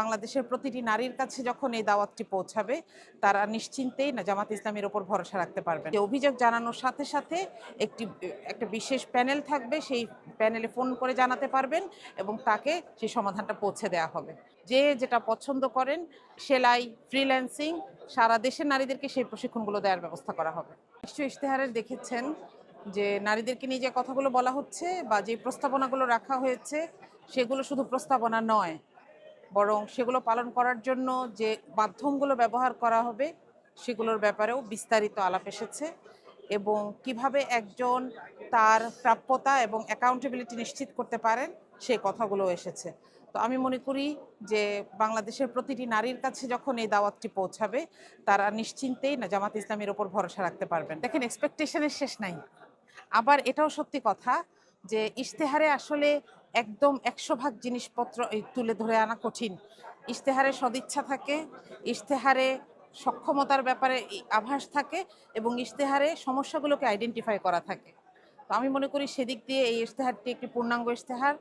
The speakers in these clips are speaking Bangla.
বাংলাদেশের প্রতিটি নারীর কাছে যখন এই দাওয়াতটি পৌঁছাবে, তারা নিশ্চিন্তেই না জামাত ইসলামের ওপর ভরসা রাখতে পারবেন। অভিযোগ জানানোর সাথে সাথে একটি, একটা বিশেষ প্যানেল থাকবে, সেই প্যানেলে ফোন করে জানাতে পারবেন এবং তাকে সেই সমাধানটা পৌঁছে দেওয়া হবে। যে যেটা পছন্দ করেন, সেলাই, ফ্রিল্যান্সিং, সারা দেশের নারীদেরকে সেই প্রশিক্ষণগুলো দেওয়ার ব্যবস্থা করা হবে। নিশ্চয়ই ইশতেহারের দেখেছেন যে নারীদেরকে নিয়ে যে কথাগুলো বলা হচ্ছে বা যে প্রস্তাবনাগুলো রাখা হয়েছে, সেগুলো শুধু প্রস্তাবনা নয় বরং সেগুলো পালন করার জন্য যে মাধ্যমগুলো ব্যবহার করা হবে, সেগুলোর ব্যাপারেও বিস্তারিত আলাপ এসেছে এবং কীভাবে একজন তার প্রাপ্যতা এবং অ্যাকাউন্টেবিলিটি নিশ্চিত করতে পারেন সেই কথাগুলো এসেছে। তো আমি মনে করি যে বাংলাদেশের প্রতিটি নারীর কাছে যখন এই দাওয়াতটি পৌঁছাবে, তারা নিশ্চিন্তেই না জামাত ইসলামের ওপর ভরসা রাখতে পারবেন। দেখেন এক্সপেকটেশনের শেষ নাই। আবার এটাও সত্যি কথা যে ইশতেহারে আসলে একদম একশো ভাগ জিনিসপত্র তুলে ধরে আনা কঠিন। ইশতেহারে সদিচ্ছা থাকে, ইশতেহারে সক্ষমতার ব্যাপারে আভাস থাকে এবং ইশতেহারে সমস্যাগুলোকে আইডেন্টিফাই করা থাকে। তো আমি মনে করি সেদিক দিয়ে এই ইশতেহারটি একটি পূর্ণাঙ্গ ইশতেহার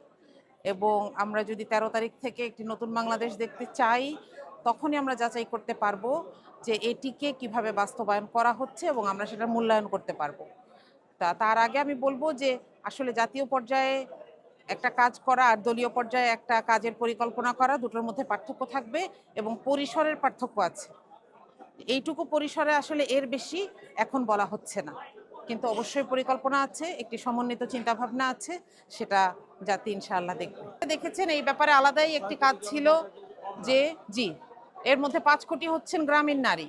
এবং আমরা যদি তেরো তারিখ থেকে একটি নতুন বাংলাদেশ দেখতে চাই, তখনই আমরা যাচাই করতে পারব যে এটিকে কীভাবে বাস্তবায়ন করা হচ্ছে এবং আমরা সেটা মূল্যায়ন করতে পারব। তা, তার আগে আমি বলব যে আসলে জাতীয় পর্যায়ে একটা কাজ করা আর দলীয় পর্যায়ে একটা কাজের পরিকল্পনা করা, দুটোর মধ্যে পার্থক্য থাকবে এবং পরিসরের পার্থক্য আছে। এইটুকু পরিসরে আসলে এর বেশি এখন বলা হচ্ছে না। কিন্তু অবশ্যই পরিকল্পনা আছে, একটি সমন্বিত চিন্তাভাবনা আছে, সেটা জাতি ইনশাআল্লাহ দেখবে। দেখেছেন, এই ব্যাপারে আলাদাই একটি কাজ ছিল যে, জি, এর মধ্যে পাঁচ কোটি হচ্ছেন গ্রামীণ নারী।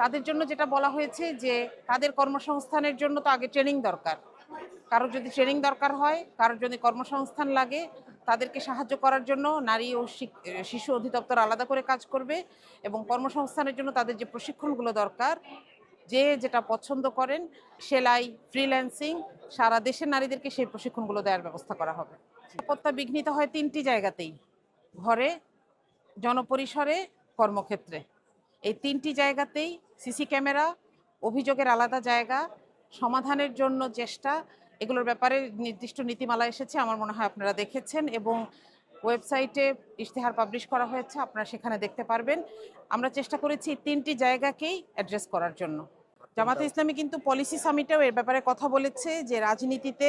তাদের জন্য যেটা বলা হয়েছে যে, তাদের কর্মসংস্থানের জন্য তো আগে ট্রেনিং দরকার। কারোর যদি ট্রেনিং দরকার হয়, কারোর যদি কর্মসংস্থান লাগে, তাদেরকে সাহায্য করার জন্য নারী ও শিশু অধিদপ্তর আলাদা করে কাজ করবে এবং কর্মসংস্থানের জন্য তাদের যে প্রশিক্ষণগুলো দরকার, যে যেটা পছন্দ করেন, সেলাই ফ্রিল্যান্সিং সারা দেশের নারীদেরকে সেই প্রশিক্ষণগুলো দেওয়ার ব্যবস্থা করা হবে। নিরাপত্তা বিঘ্নিত হয় তিনটি জায়গাতেই, ঘরে, জনপরিসরে, কর্মক্ষেত্রে। এই তিনটি জায়গাতেই সিসি ক্যামেরা, অভিযোগের আলাদা জায়গা সমাধানের জন্য চেষ্টা। এগুলোর ব্যাপারে নির্দিষ্ট নীতিমালা এসেছে আমার মনে হয় আপনারা দেখেছেন এবং ওয়েবসাইটে ইশতেহার পাবলিশ করা হয়েছে আপনারা সেখানে দেখতে পারবেন। আমরা চেষ্টা করেছি তিনটি জায়গাকেই অ্যাড্রেস করার জন্য। জামাতে ইসলামী কিন্তু পলিসি সামিটেও এর ব্যাপারে কথা বলেছে যে রাজনীতিতে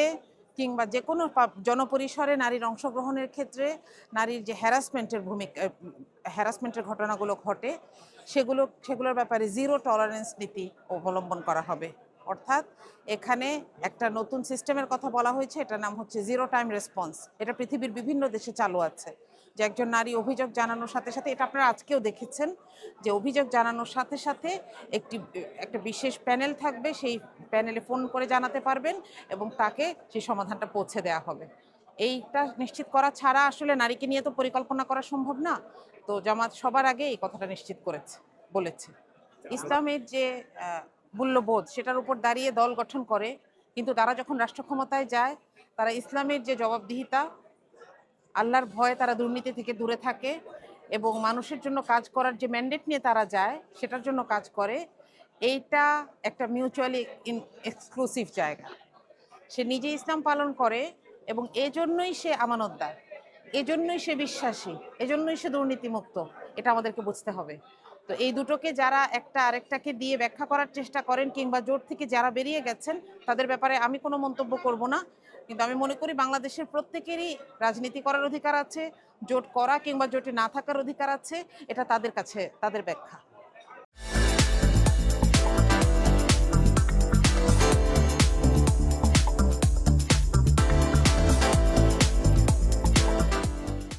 কিংবা যে কোনো জনপরিসরে নারীর অংশগ্রহণের ক্ষেত্রে নারীর যে হ্যারাসমেন্টের ভূমিকা হ্যারাসমেন্টের ঘটনাগুলো ঘটে সেগুলো সেগুলোর ব্যাপারে জিরো টলারেন্স নীতি অবলম্বন করা হবে। অর্থাৎ এখানে একটা নতুন সিস্টেমের কথা বলা হয়েছে এটার নাম হচ্ছে জিরো টাইম রেসপন্স। এটা পৃথিবীর বিভিন্ন দেশে চালু আছে। যে একজন নারী অভিযোগ জানানোর সাথে সাথে এটা আপনারা আজকেও দেখেছেন যে অভিযোগ জানানোর সাথে সাথে একটি একটা বিশেষ প্যানেল থাকবে সেই প্যানেলে ফোন করে জানাতে পারবেন এবং তাকে সেই সমাধানটা পৌঁছে দেওয়া হবে। এইটা নিশ্চিত করা ছাড়া আসলে নারীকে নিয়ে তো পরিকল্পনা করা সম্ভব না। তো জামাত সবার আগে এই কথাটা নিশ্চিত করেছে বলেছে। ইসলামের যে মূল্যবোধ, সেটার উপর দাঁড়িয়ে দল গঠন করে। কিন্তু তারা যখন রাষ্ট্র ক্ষমতায় যায়, তারা ইসলামের যে জবাবদিহিতা, আল্লাহর ভয়ে তারা দুর্নীতি থেকে দূরে থাকে এবং মানুষের জন্য কাজ করার যে ম্যান্ডেট নিয়ে তারা যায়, সেটার জন্য কাজ করে, এইটা একটা মিউচুয়ালি ইন এক্সক্লুসিভ জায়গা। সে নিজে ইসলাম পালন করে এবং এজন্যই সে আমানতদার, এজন্যই সে বিশ্বাসী, এজন্যই সে দুর্নীতিমুক্ত, এটা আমাদেরকে বুঝতে হবে। তো এই দুটোকে যারা একটা আরেকটাকে দিয়ে ব্যাখ্যা করার চেষ্টা করেন কিংবা জোট থেকে যারা বেরিয়ে গেছেন, তাদের ব্যাপারে আমি কোনো মন্তব্য করব না। কিন্তু আমি মনে করি বাংলাদেশের প্রত্যেকেরই রাজনীতি করার অধিকার আছে, জোট করা কিংবা জোটে না থাকার অধিকার আছে, এটা তাদের কাছে, তাদের ব্যাখ্যা।